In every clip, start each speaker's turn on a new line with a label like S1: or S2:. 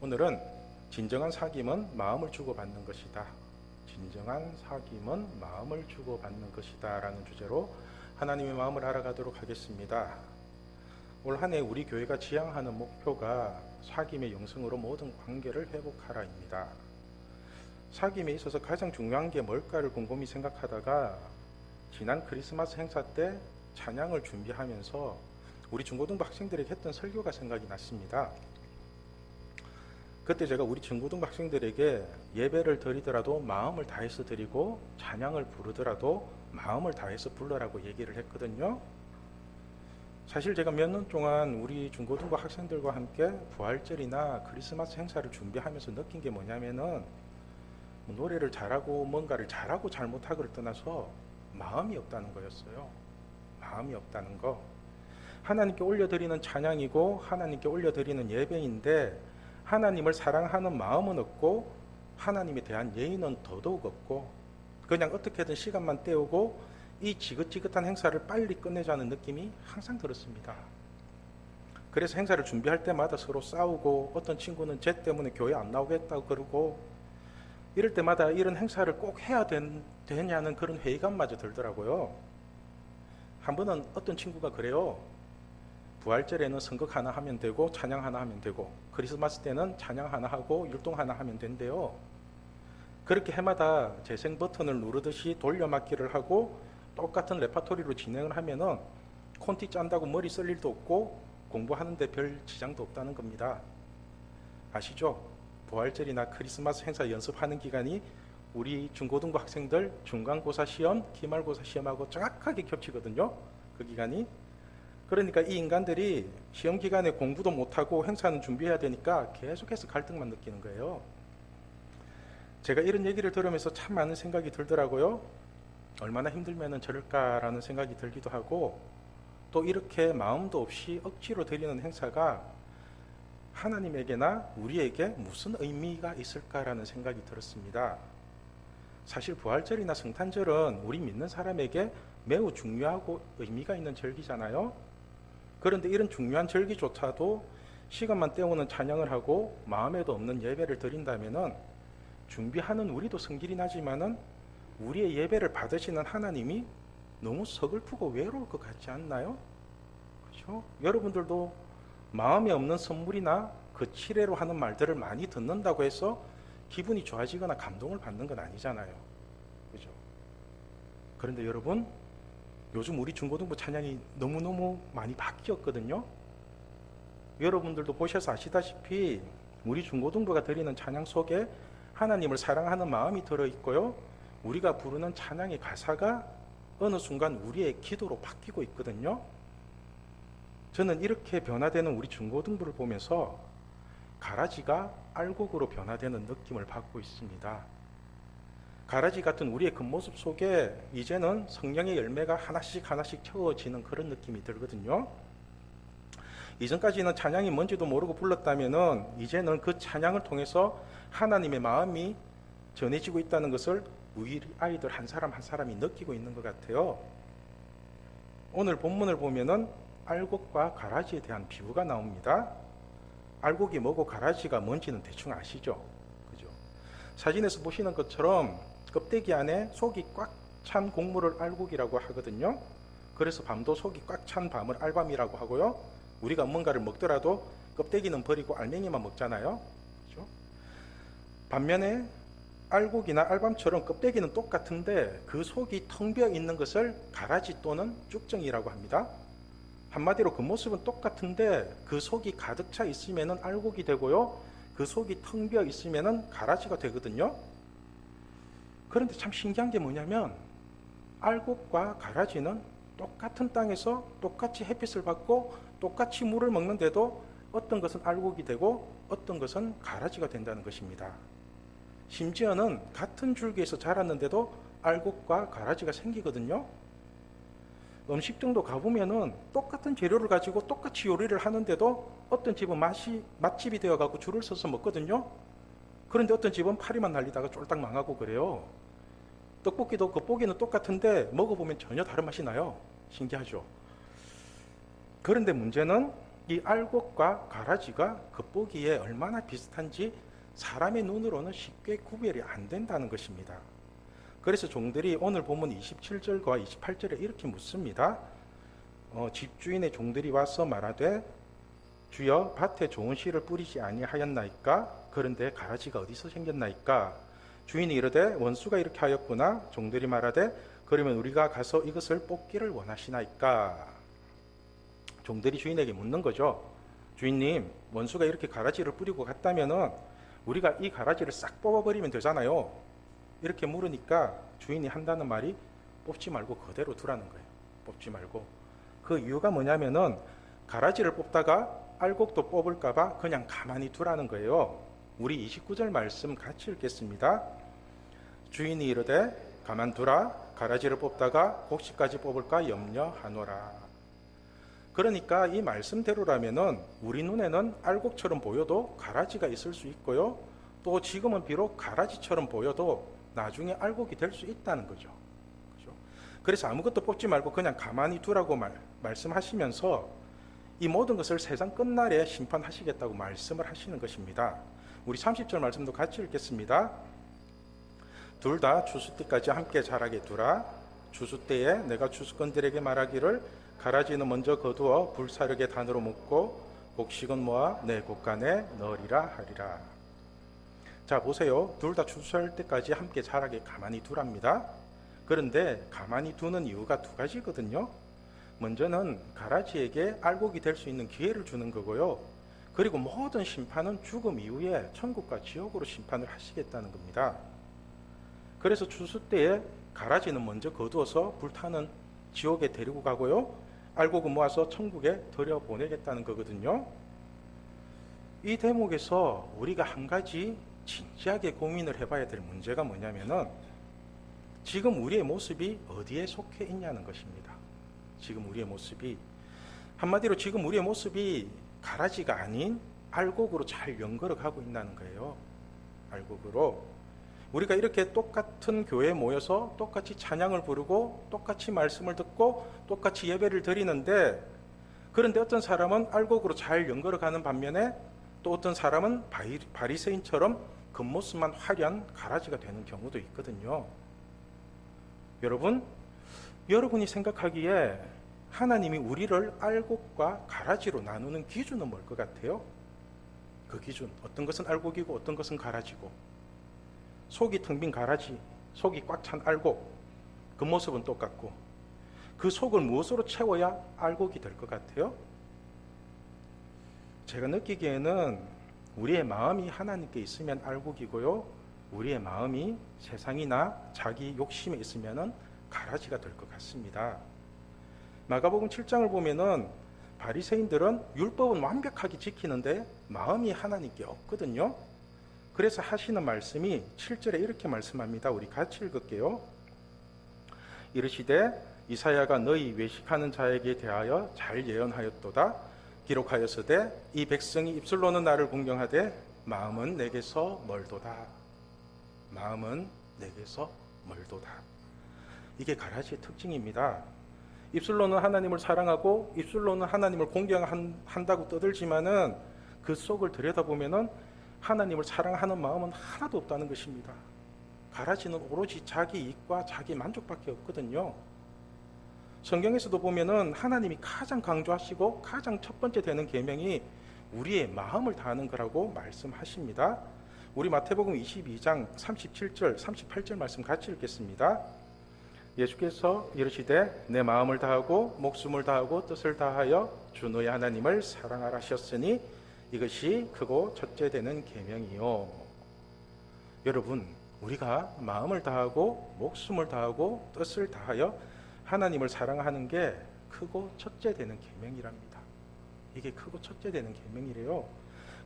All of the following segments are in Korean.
S1: 오늘은 진정한 사귐은 마음을 주고받는 것이다. 진정한 사귐은 마음을 주고받는 것이다. 라는 주제로 하나님의 마음을 알아가도록 하겠습니다. 올 한 해 우리 교회가 지향하는 목표가 사귐의 영성으로 모든 관계를 회복하라입니다. 사귐에 있어서 가장 중요한 게 뭘까를 곰곰이 생각하다가 지난 크리스마스 행사 때 찬양을 준비하면서 우리 중고등부 학생들에게 했던 설교가 생각이 났습니다. 그때 제가 우리 중고등부 학생들에게 예배를 드리더라도 마음을 다해서 드리고 찬양을 부르더라도 마음을 다해서 불러라고 얘기를 했거든요. 사실 제가 몇 년 동안 우리 중고등부 학생들과 함께 부활절이나 크리스마스 행사를 준비하면서 느낀 게 뭐냐면은 뭐 노래를 잘하고 뭔가를 잘하고 잘못하고를 떠나서 마음이 없다는 거였어요. 마음이 없다는 거. 하나님께 올려드리는 찬양이고 하나님께 올려드리는 예배인데 하나님을 사랑하는 마음은 없고 하나님에 대한 예의는 더더욱 없고 그냥 어떻게든 시간만 때우고 이 지긋지긋한 행사를 빨리 끝내자는 느낌이 항상 들었습니다. 그래서 행사를 준비할 때마다 서로 싸우고 어떤 친구는 쟤 때문에 교회 안 나오겠다고 그러고 이럴 때마다 이런 행사를 꼭 해야 된, 되냐는 그런 회의감마저 들더라고요. 한 번은 어떤 친구가 그래요. 부활절에는 선곡 하나 하면 되고 찬양 하나 하면 되고 크리스마스 때는 찬양 하나 하고 율동 하나 하면 된대요. 그렇게 해마다 재생 버튼을 누르듯이 돌려막기를 하고 똑같은 레파토리로 진행을 하면은 콘티 짠다고 머리 쓸 일도 없고 공부하는데 별 지장도 없다는 겁니다. 아시죠? 부활절이나 크리스마스 행사 연습하는 기간이 우리 중고등부 학생들 중간고사 시험, 기말고사 시험하고 정확하게 겹치거든요. 그 기간이 그러니까 이 인간들이 시험 기간에 공부도 못하고 행사는 준비해야 되니까 계속해서 갈등만 느끼는 거예요. 제가 이런 얘기를 들으면서 참 많은 생각이 들더라고요. 얼마나 힘들면 저럴까라는 생각이 들기도 하고 또 이렇게 마음도 없이 억지로 드리는 행사가 하나님에게나 우리에게 무슨 의미가 있을까라는 생각이 들었습니다. 사실 부활절이나 성탄절은 우리 믿는 사람에게 매우 중요하고 의미가 있는 절기잖아요. 그런데 이런 중요한 절기조차도 시간만 때우는 찬양을 하고 마음에도 없는 예배를 드린다면은 준비하는 우리도 성질이 나지만은 우리의 예배를 받으시는 하나님이 너무 서글프고 외로울 것 같지 않나요? 그렇죠? 여러분들도 마음에 없는 선물이나 그 치레로 하는 말들을 많이 듣는다고 해서 기분이 좋아지거나 감동을 받는 건 아니잖아요. 그죠? 그런데 여러분, 요즘 우리 중고등부 찬양이 너무너무 많이 바뀌었거든요. 여러분들도 보셔서 아시다시피 우리 중고등부가 드리는 찬양 속에 하나님을 사랑하는 마음이 들어 있고요. 우리가 부르는 찬양의 가사가 어느 순간 우리의 기도로 바뀌고 있거든요. 저는 이렇게 변화되는 우리 중고등부를 보면서 가라지가 알곡으로 변화되는 느낌을 받고 있습니다. 가라지 같은 우리의 겉모습 속에 이제는 성령의 열매가 하나씩 하나씩 채워지는 그런 느낌이 들거든요. 이전까지는 찬양이 뭔지도 모르고 불렀다면은 이제는 그 찬양을 통해서 하나님의 마음이 전해지고 있다는 것을 우리 아이들 한 사람 한 사람이 느끼고 있는 것 같아요. 오늘 본문을 보면은 알곡과 가라지에 대한 비유가 나옵니다. 알곡이 뭐고 가라지가 뭔지는 대충 아시죠? 그죠? 사진에서 보시는 것처럼 껍데기 안에 속이 꽉 찬 곡물을 알곡이라고 하거든요. 그래서 밤도 속이 꽉 찬 밤을 알밤이라고 하고요. 우리가 뭔가를 먹더라도 껍데기는 버리고 알맹이만 먹잖아요. 그죠? 반면에 알곡이나 알밤처럼 껍데기는 똑같은데 그 속이 텅 비어 있는 것을 가라지 또는 쭉정이라고 합니다. 한마디로 그 모습은 똑같은데 그 속이 가득 차 있으면 알곡이 되고요. 그 속이 텅 비어 있으면 가라지가 되거든요. 그런데 참 신기한 게 뭐냐면 알곡과 가라지는 똑같은 땅에서 똑같이 햇빛을 받고 똑같이 물을 먹는데도 어떤 것은 알곡이 되고 어떤 것은 가라지가 된다는 것입니다. 심지어는 같은 줄기에서 자랐는데도 알곡과 가라지가 생기거든요. 음식점도 가보면은 똑같은 재료를 가지고 똑같이 요리를 하는데도 어떤 집은 맛이 맛집이 되어가고 줄을 서서 먹거든요. 그런데 어떤 집은 파리만 날리다가 쫄딱 망하고 그래요. 떡볶이도 겉보기는 똑같은데 먹어보면 전혀 다른 맛이 나요. 신기하죠. 그런데 문제는 이 알곡과 가라지가 겉보기에 얼마나 비슷한지 사람의 눈으로는 쉽게 구별이 안 된다는 것입니다. 그래서 종들이 오늘 본문 27절과 28절에 이렇게 묻습니다. 어, 집주인의 종들이 와서 말하되 주여 밭에 좋은 씨를 뿌리지 아니하였나이까 그런데 가라지가 어디서 생겼나이까? 주인이 이르되 원수가 이렇게 하였구나. 종들이 말하되 그러면 우리가 가서 이것을 뽑기를 원하시나이까? 종들이 주인에게 묻는 거죠 주인님 원수가 이렇게 가라지를 뿌리고 갔다면은 우리가 이 가라지를 싹 뽑아버리면 되잖아요. 이렇게 물으니까 주인이 한다는 말이 뽑지 말고 그대로 두라는 거예요. 뽑지 말고. 그 이유가 뭐냐면은 가라지를 뽑다가 알곡도 뽑을까봐 그냥 가만히 두라는 거예요. 우리 29절 말씀 같이 읽겠습니다. 주인이 이르되 가만두라 가라지를 뽑다가 곡식까지 뽑을까 염려하노라. 그러니까 이 말씀대로라면은 우리 눈에는 알곡처럼 보여도 가라지가 있을 수 있고요. 또 지금은 비록 가라지처럼 보여도 나중에 알곡이 될 수 있다는 거죠. 그죠? 그래서 아무것도 뽑지 말고 그냥 가만히 두라고 말, 말씀하시면서 이 모든 것을 세상 끝날에 심판하시겠다고 말씀을 하시는 것입니다. 우리 30절 말씀도 같이 읽겠습니다. 둘 다 추수 때까지 함께 자라게 두라. 추수 때에 내가 추수꾼들에게 말하기를 가라지는 먼저 거두어 불사르게 단으로 묶고 곡식은 모아 내 곡간에 넣으리라 하리라. 자 보세요. 둘 다 추수할 때까지 함께 자라게 가만히 두랍니다. 그런데 가만히 두는 이유가 두 가지거든요. 먼저는 가라지에게 알곡이 될 수 있는 기회를 주는 거고요. 그리고 모든 심판은 죽음 이후에 천국과 지옥으로 심판을 하시겠다는 겁니다. 그래서 추수 때에 가라지는 먼저 거두어서 불타는 지옥에 데리고 가고요. 알곡은 모아서 천국에 들여보내겠다는 거거든요. 이 대목에서 우리가 한 가지 진지하게 고민을 해봐야 될 문제가 뭐냐면은 지금 우리의 모습이 어디에 속해 있냐는 것입니다. 지금 우리의 모습이 한마디로 지금 우리의 모습이 가라지가 아닌 알곡으로 잘 연결을 하고 있다는 거예요. 알곡으로 우리가 이렇게 똑같은 교회에 모여서 똑같이 찬양을 부르고 똑같이 말씀을 듣고 똑같이 예배를 드리는데 그런데 어떤 사람은 알곡으로 잘 연결을 가는 반면에 또 어떤 사람은 바리새인처럼 겉모습만 화려한 가라지가 되는 경우도 있거든요. 여러분 여러분이 생각하기에 하나님이 우리를 알곡과 가라지로 나누는 기준은 뭘 것 같아요? 그 기준. 어떤 것은 알곡이고 어떤 것은 가라지고. 속이 텅 빈 가라지, 속이 꽉 찬 알곡. 그 모습은 똑같고. 그 속을 무엇으로 채워야 알곡이 될 것 같아요? 제가 느끼기에는 우리의 마음이 하나님께 있으면 알곡이고요. 우리의 마음이 세상이나 자기 욕심에 있으면은 가라지가 될 것 같습니다. 마가복음 7장을 보면은 바리새인들은 율법은 완벽하게 지키는데 마음이 하나님께 없거든요. 그래서 하시는 말씀이 7절에 이렇게 말씀합니다. 우리 같이 읽을게요. 이르시되 이사야가 너희 외식하는 자에게 대하여 잘 예언하였도다. 기록하였으되 이 백성이 입술로는 나를 공경하되 마음은 내게서 멀도다. 마음은 내게서 멀도다. 이게 가라지의 특징입니다. 입술로는 하나님을 사랑하고 입술로는 하나님을 공경한다고 떠들지만은 그 속을 들여다보면은 하나님을 사랑하는 마음은 하나도 없다는 것입니다. 가라지는 오로지 자기 이익과 자기 만족밖에 없거든요. 성경에서도 보면은 하나님이 가장 강조하시고 가장 첫 번째 되는 계명이 우리의 마음을 다하는 거라고 말씀하십니다. 우리 마태복음 22장 37절, 38절 말씀 같이 읽겠습니다. 예수께서 이르시되 내 마음을 다하고 목숨을 다하고 뜻을 다하여 주 너의 하나님을 사랑하라 하셨으니 이것이 크고 첫째 되는 계명이요. 여러분, 우리가 마음을 다하고 목숨을 다하고 뜻을 다하여 하나님을 사랑하는 게 크고 첫째 되는 계명이랍니다. 이게 크고 첫째 되는 계명이래요.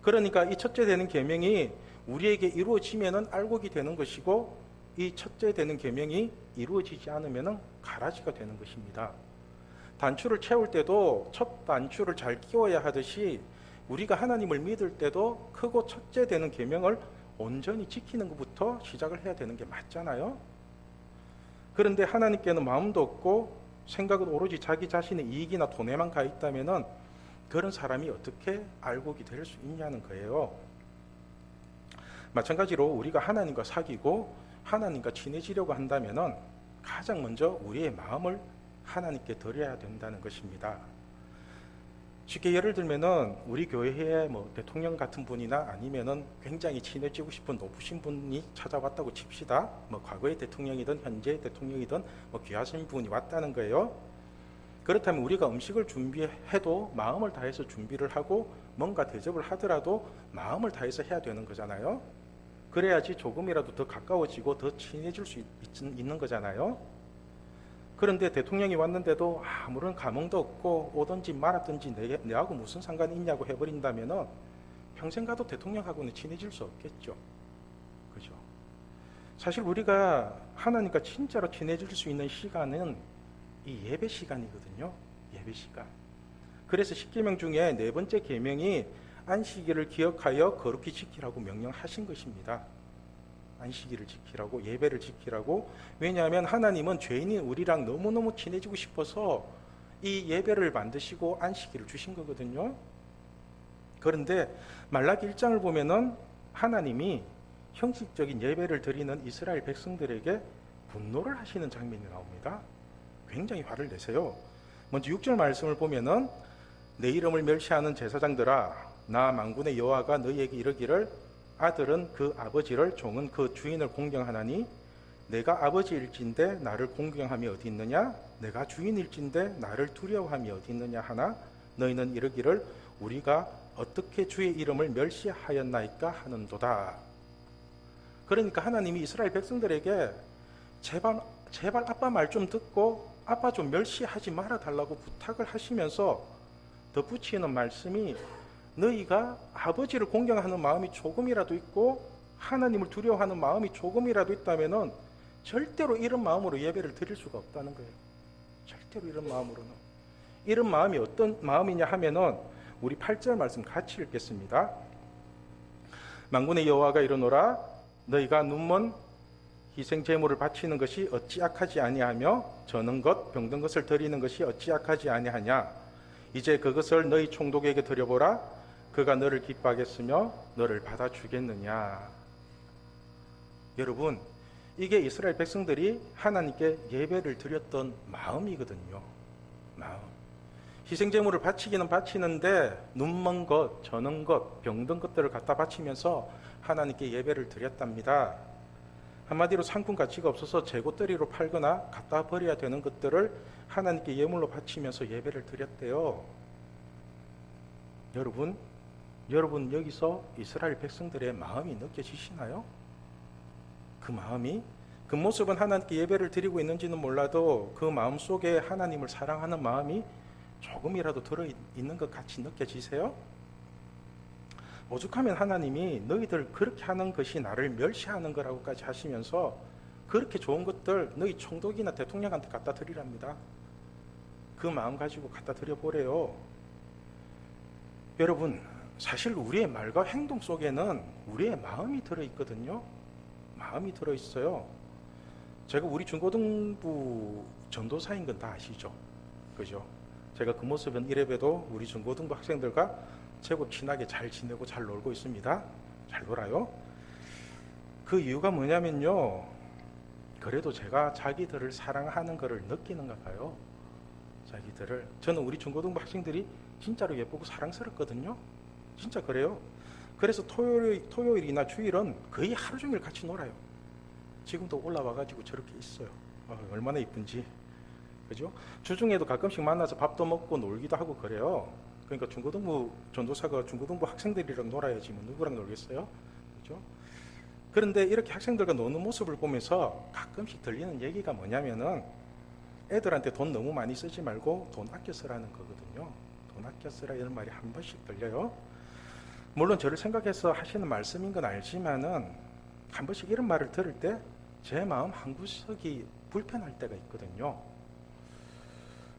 S1: 그러니까 이 첫째 되는 계명이 우리에게 이루어지면은 알곡이 되는 것이고 이 첫째 되는 계명이 이루어지지 않으면 가라지가 되는 것입니다. 단추를 채울 때도 첫 단추를 잘 끼워야 하듯이 우리가 하나님을 믿을 때도 크고 첫째 되는 계명을 온전히 지키는 것부터 시작을 해야 되는 게 맞잖아요. 그런데 하나님께는 마음도 없고 생각은 오로지 자기 자신의 이익이나 돈에만 가 있다면은 그런 사람이 어떻게 알곡이 될 수 있냐는 거예요. 마찬가지로 우리가 하나님과 사귀고 하나님과 친해지려고 한다면은 가장 먼저 우리의 마음을 하나님께 드려야 된다는 것입니다. 쉽게 예를 들면은 우리 교회에 뭐 대통령 같은 분이나 아니면은 굉장히 친해지고 싶은 높으신 분이 찾아왔다고 칩시다. 뭐 과거의 대통령이든 현재 대통령이든 뭐 귀하신 분이 왔다는 거예요. 그렇다면 우리가 음식을 준비해도 마음을 다해서 준비를 하고 뭔가 대접을 하더라도 마음을 다해서 해야 되는 거잖아요. 그래야지 조금이라도 더 가까워지고 더 친해질 수 있, 있는 거잖아요. 그런데 대통령이 왔는데도 아무런 감흥도 없고 오든지 말았든지 내, 내하고 무슨 상관이 있냐고 해버린다면은 평생 가도 대통령하고는 친해질 수 없겠죠. 그죠? 사실 우리가 하나님과 진짜로 친해질 수 있는 시간은 이 예배 시간이거든요. 예배 시간. 그래서 십계명 중에 네 번째 계명이 안식일을 기억하여 거룩히 지키라고 명령하신 것입니다. 안식일을 지키라고 예배를 지키라고 왜냐하면 하나님은 죄인인 우리랑 너무너무 친해지고 싶어서 이 예배를 만드시고 안식일을 주신 거거든요. 그런데 말라기 1장을 보면은 하나님이 형식적인 예배를 드리는 이스라엘 백성들에게 분노를 하시는 장면이 나옵니다. 굉장히 화를 내세요. 먼저 6절 말씀을 보면은 내 이름을 멸시하는 제사장들아 나 만군의 여호와가 너희에게 이르기를 아들은 그 아버지를 종은 그 주인을 공경하나니 내가 아버지일진데 나를 공경함이 어디 있느냐? 내가 주인일진데 나를 두려워함이 어디 있느냐 하나? 너희는 이르기를 우리가 어떻게 주의 이름을 멸시하였나이까 하는도다. 그러니까 하나님이 이스라엘 백성들에게 제발 제발 아빠 말 좀 듣고 아빠 좀 멸시하지 말아 달라고 부탁을 하시면서 덧붙이는 말씀이 너희가 아버지를 공경하는 마음이 조금이라도 있고 하나님을 두려워하는 마음이 조금이라도 있다면은 절대로 이런 마음으로 예배를 드릴 수가 없다는 거예요. 절대로 이런 마음으로는. 이런 마음이 어떤 마음이냐 하면은 우리 8절 말씀 같이 읽겠습니다. 만군의 여호와가 이르노라 너희가 눈먼 희생 제물을 바치는 것이 어찌 악하지 아니하며 저는 것 병든 것을 드리는 것이 어찌 악하지 아니하냐 이제 그것을 너희 총독에게 드려보라 그가 너를 기뻐하겠으며 너를 받아주겠느냐. 여러분, 이게 이스라엘 백성들이 하나님께 예배를 드렸던 마음이거든요. 마음. 희생제물을 바치기는 바치는데 눈먼 것, 저는 것, 병든 것들을 갖다 바치면서 하나님께 예배를 드렸답니다. 한마디로 상품 가치가 없어서 재고떨이로 팔거나 갖다 버려야 되는 것들을 하나님께 예물로 바치면서 예배를 드렸대요. 여러분, 여러분 여기서 이스라엘 백성들의 마음이 느껴지시나요? 그 마음이 그 모습은 하나님께 예배를 드리고 있는지는 몰라도 그 마음 속에 하나님을 사랑하는 마음이 조금이라도 들어 있는 것 같이 느껴지세요? 오죽하면 하나님이 너희들 그렇게 하는 것이 나를 멸시하는 거라고까지 하시면서 그렇게 좋은 것들 너희 총독이나 대통령한테 갖다 드리랍니다. 그 마음 가지고 갖다 드려 보래요. 여러분 사실 우리의 말과 행동 속에는 우리의 마음이 들어 있거든요. 마음이 들어 있어요. 제가 우리 중고등부 전도사인 건 다 아시죠? 그죠? 제가 그 모습은 이래봬도 우리 중고등부 학생들과 제법 친하게 잘 지내고 잘 놀고 있습니다. 잘 놀아요. 그 이유가 뭐냐면요. 그래도 제가 자기들을 사랑하는 것을 느끼는가 봐요. 자기들을. 저는 우리 중고등부 학생들이 진짜로 예쁘고 사랑스럽거든요. 진짜 그래요. 그래서 토요일, 토요일이나 주일은 거의 하루 종일 같이 놀아요. 지금도 올라와가지고 저렇게 있어요. 어, 얼마나 이쁜지. 그죠? 주중에도 가끔씩 만나서 밥도 먹고 놀기도 하고 그래요. 그러니까 중고등부 전도사가 중고등부 학생들이랑 놀아야지 뭐 누구랑 놀겠어요? 그죠? 그런데 이렇게 학생들과 노는 모습을 보면서 가끔씩 들리는 얘기가 뭐냐면은 애들한테 돈 너무 많이 쓰지 말고 돈 아껴 쓰라는 거거든요. 돈 아껴 쓰라 이런 말이 한 번씩 들려요. 물론 저를 생각해서 하시는 말씀인 건 알지만은 한 번씩 이런 말을 들을 때 제 마음 한 구석이 불편할 때가 있거든요.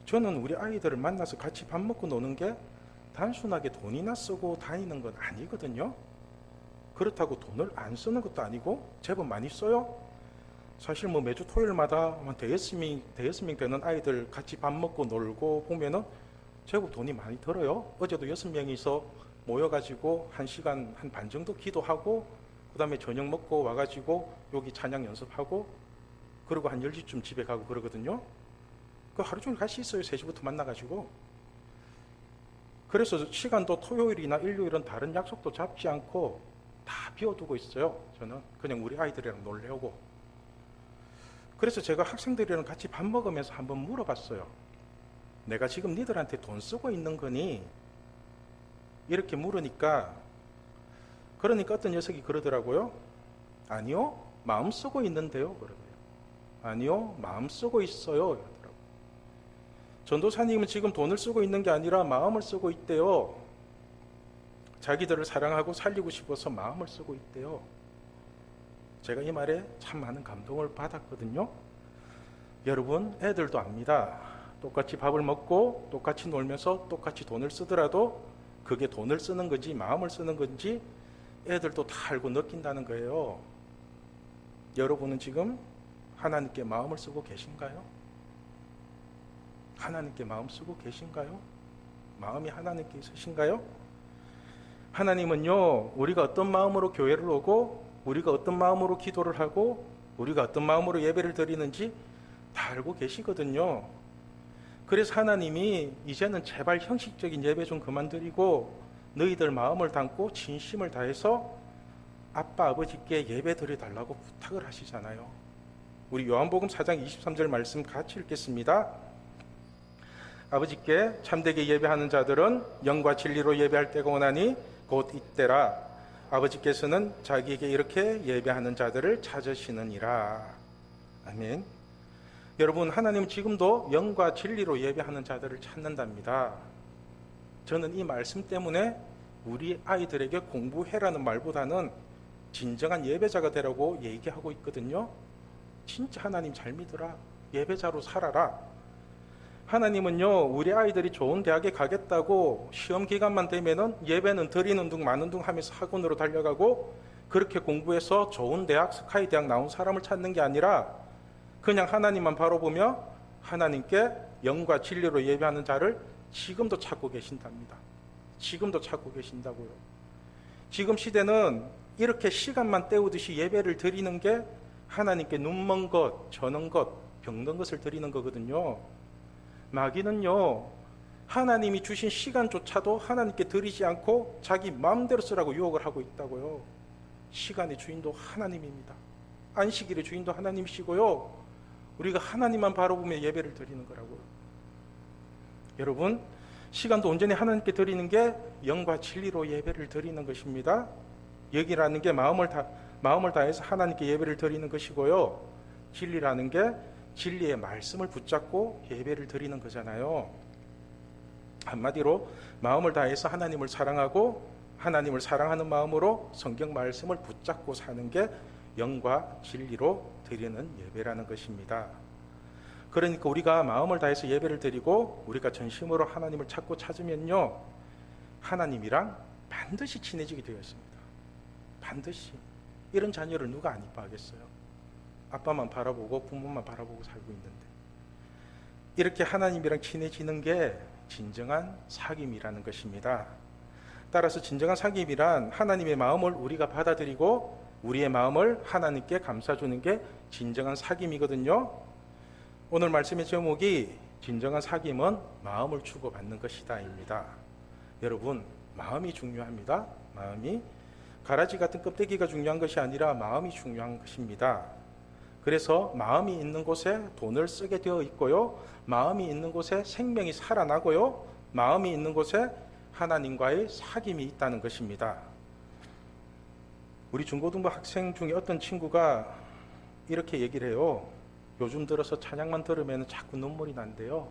S1: 저는 우리 아이들을 만나서 같이 밥 먹고 노는 게 단순하게 돈이나 쓰고 다니는 건 아니거든요. 그렇다고 돈을 안 쓰는 것도 아니고 제법 많이 써요. 사실 뭐 매주 토요일마다 대여섯 명 되는 아이들 같이 밥 먹고 놀고 보면은 제법 돈이 많이 들어요. 어제도 여섯 명이서 모여가지고 한 시간 한 반 정도 기도하고 그 다음에 저녁 먹고 와가지고 여기 찬양 연습하고 그리고 한 10시쯤 집에 가고 그러거든요. 그 하루 종일 같이 있어요. 3시부터 만나가지고. 그래서 시간도 토요일이나 일요일은 다른 약속도 잡지 않고 다 비워두고 있어요. 저는 그냥 우리 아이들이랑 놀려고. 그래서 제가 학생들이랑 같이 밥 먹으면서 한번 물어봤어요. 내가 지금 니들한테 돈 쓰고 있는 거니? 이렇게 물으니까 그러니까 어떤 녀석이 그러더라고요. 아니요, 마음 쓰고 있는데요. 그러고요. 아니요, 마음 쓰고 있어요. 이러더라고요. 전도사님은 지금 돈을 쓰고 있는 게 아니라 마음을 쓰고 있대요. 자기들을 사랑하고 살리고 싶어서 마음을 쓰고 있대요. 제가 이 말에 참 많은 감동을 받았거든요. 여러분, 애들도 압니다. 똑같이 밥을 먹고 똑같이 놀면서 똑같이 돈을 쓰더라도 그게 돈을 쓰는 건지 마음을 쓰는 건지 애들도 다 알고 느낀다는 거예요. 여러분은 지금 하나님께 마음을 쓰고 계신가요? 하나님께 마음 쓰고 계신가요? 마음이 하나님께 있으신가요? 하나님은요, 우리가 어떤 마음으로 교회를 오고, 우리가 어떤 마음으로 기도를 하고, 우리가 어떤 마음으로 예배를 드리는지 다 알고 계시거든요. 그래서 하나님이 이제는 제발 형식적인 예배 좀 그만 드리고, 너희들 마음을 담고 진심을 다해서 아빠, 아버지께 예배 드려 달라고 부탁을 하시잖아요. 우리 요한복음 4장 23절 말씀 같이 읽겠습니다. 아버지께 참되게 예배하는 자들은 영과 진리로 예배할 때가 오나니 곧 이때라 아버지께서는 자기에게 이렇게 예배하는 자들을 찾으시느니라 아멘 여러분 하나님 지금도 영과 진리로 예배하는 자들을 찾는답니다. 저는 이 말씀 때문에 우리 아이들에게 공부해라는 말보다는 진정한 예배자가 되라고 얘기하고 있거든요. 진짜 하나님 잘 믿어라. 예배자로 살아라. 하나님은요, 우리 아이들이 좋은 대학에 가겠다고 시험 기간만 되면은 예배는 드리는 둥 마는 둥 하면서 학원으로 달려가고 그렇게 공부해서 좋은 대학, 스카이 대학 나온 사람을 찾는 게 아니라 그냥 하나님만 바라보며 하나님께 영과 진리로 예배하는 자를 지금도 찾고 계신답니다. 지금도 찾고 계신다고요. 지금 시대는 이렇게 시간만 때우듯이 예배를 드리는 게 하나님께 눈먼 것, 저는 것, 병든 것을 드리는 거거든요. 마귀는요, 하나님이 주신 시간조차도 하나님께 드리지 않고 자기 마음대로 쓰라고 유혹을 하고 있다고요. 시간의 주인도 하나님입니다. 안식일의 주인도 하나님이시고요. 우리가 하나님만 바라보며 예배를 드리는 거라고요. 여러분, 시간도 온전히 하나님께 드리는 게 영과 진리로 예배를 드리는 것입니다. 여기라는 게 마음을 다 마음을 다해서 하나님께 예배를 드리는 것이고요. 진리라는 게 진리의 말씀을 붙잡고 예배를 드리는 거잖아요. 한마디로 마음을 다해서 하나님을 사랑하고 하나님을 사랑하는 마음으로 성경 말씀을 붙잡고 사는 게 영과 진리로 드리는 예배라는 것입니다. 그러니까 우리가 마음을 다해서 예배를 드리고 우리가 전심으로 하나님을 찾고 찾으면요. 하나님이랑 반드시 친해지게 되어 있습니다. 반드시. 이런 자녀를 누가 안 이뻐하겠어요? 아빠만 바라보고 부모만 바라보고 살고 있는데 이렇게 하나님이랑 친해지는 게 진정한 사귐이라는 것입니다. 따라서 진정한 사귐이란 하나님의 마음을 우리가 받아들이고 우리의 마음을 하나님께 감싸주는 게 진정한 사귐이거든요. 오늘 말씀의 제목이 진정한 사귐은 마음을 주고받는 것이다입니다. 여러분, 마음이 중요합니다. 마음이 가라지 같은 껍데기가 중요한 것이 아니라 마음이 중요한 것입니다. 그래서 마음이 있는 곳에 돈을 쓰게 되어 있고요. 마음이 있는 곳에 생명이 살아나고요. 마음이 있는 곳에 하나님과의 사귐이 있다는 것입니다. 우리 중고등부 학생 중에 어떤 친구가 이렇게 얘기를 해요. 요즘 들어서 찬양만 들으면 자꾸 눈물이 난대요.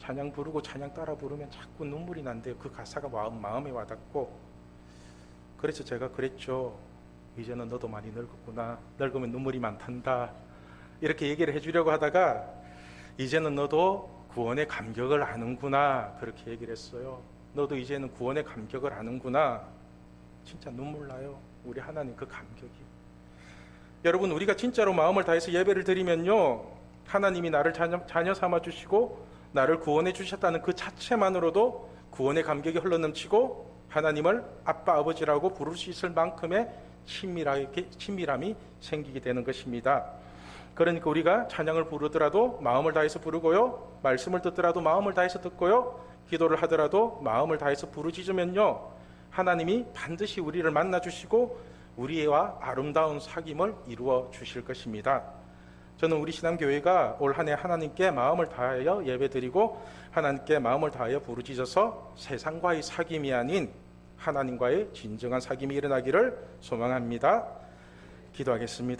S1: 찬양 부르고 찬양 따라 부르면 자꾸 눈물이 난대요. 그 가사가 마음, 마음에 와닿고. 그래서 제가 그랬죠. 이제는 너도 많이 늙었구나. 늙으면 눈물이 많단다. 이렇게 얘기를 해주려고 하다가 이제는 너도 구원의 감격을 아는구나. 그렇게 얘기를 했어요. 너도 이제는 구원의 감격을 아는구나. 진짜 눈물 나요. 우리 하나님 그 감격이. 여러분, 우리가 진짜로 마음을 다해서 예배를 드리면요. 하나님이 나를 자녀, 자녀 삼아 주시고 나를 구원해 주셨다는 그 자체만으로도 구원의 감격이 흘러넘치고 하나님을 아빠 아버지라고 부를 수 있을 만큼의 친밀하게, 친밀함이 생기게 되는 것입니다. 그러니까 우리가 찬양을 부르더라도 마음을 다해서 부르고요. 말씀을 듣더라도 마음을 다해서 듣고요. 기도를 하더라도 마음을 다해서 부르짖으면요. 하나님이 반드시 우리를 만나 주시고 우리와 아름다운 사귐을 이루어 주실 것입니다. 저는 우리 신앙교회가 올 한 해 하나님께 마음을 다하여 예배드리고 하나님께 마음을 다하여 부르짖어서 세상과의 사귐이 아닌 하나님과의 진정한 사귐이 일어나기를 소망합니다. 기도하겠습니다.